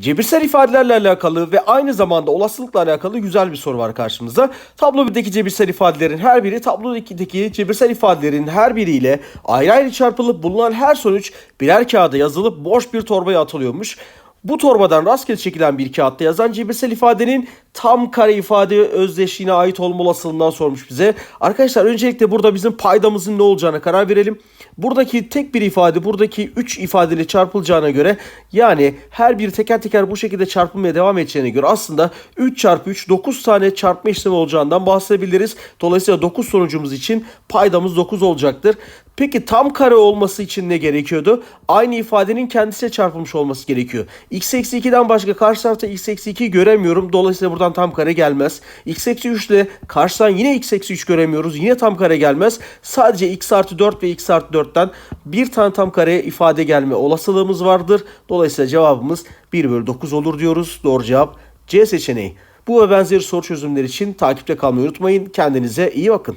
Cebirsel ifadelerle alakalı ve aynı zamanda olasılıkla alakalı güzel bir soru var karşımızda. Tablo 1'deki cebirsel ifadelerin her biri tablo 2'deki cebirsel ifadelerin her biriyle ayrı ayrı çarpılıp bulunan her sonuç birer kağıda yazılıp boş bir torbaya atılıyormuş. Bu torbadan rastgele çekilen bir kağıtta yazan cebirsel ifadenin tam kare ifade özdeşliğine ait olma olasılığından sormuş bize. Arkadaşlar öncelikle burada bizim paydamızın ne olacağına karar verelim. Buradaki tek bir ifade buradaki 3 ifadeyle çarpılacağına göre yani her bir teker teker bu şekilde çarpılmaya devam edeceğine göre aslında 3 çarpı 3 9 tane çarpma işlemi olacağından bahsedebiliriz. Dolayısıyla 9 sonucumuz için paydamız 9 olacaktır. Peki tam kare olması için ne gerekiyordu? Aynı ifadenin kendisiyle çarpılmış olması gerekiyor. x eksi 2'den başka karşı tarafta x eksi 2 göremiyorum. Dolayısıyla buradan tam kare gelmez. x eksi 3 ile karşıdan yine x eksi 3 göremiyoruz. Yine tam kare gelmez. Sadece x artı 4 ve x artı 4'ten bir tane tam kare ifade gelme olasılığımız vardır. Dolayısıyla cevabımız 1 bölü 9 olur diyoruz. Doğru cevap C seçeneği. Bu ve benzeri soru çözümleri için takipte kalmayı unutmayın. Kendinize iyi bakın.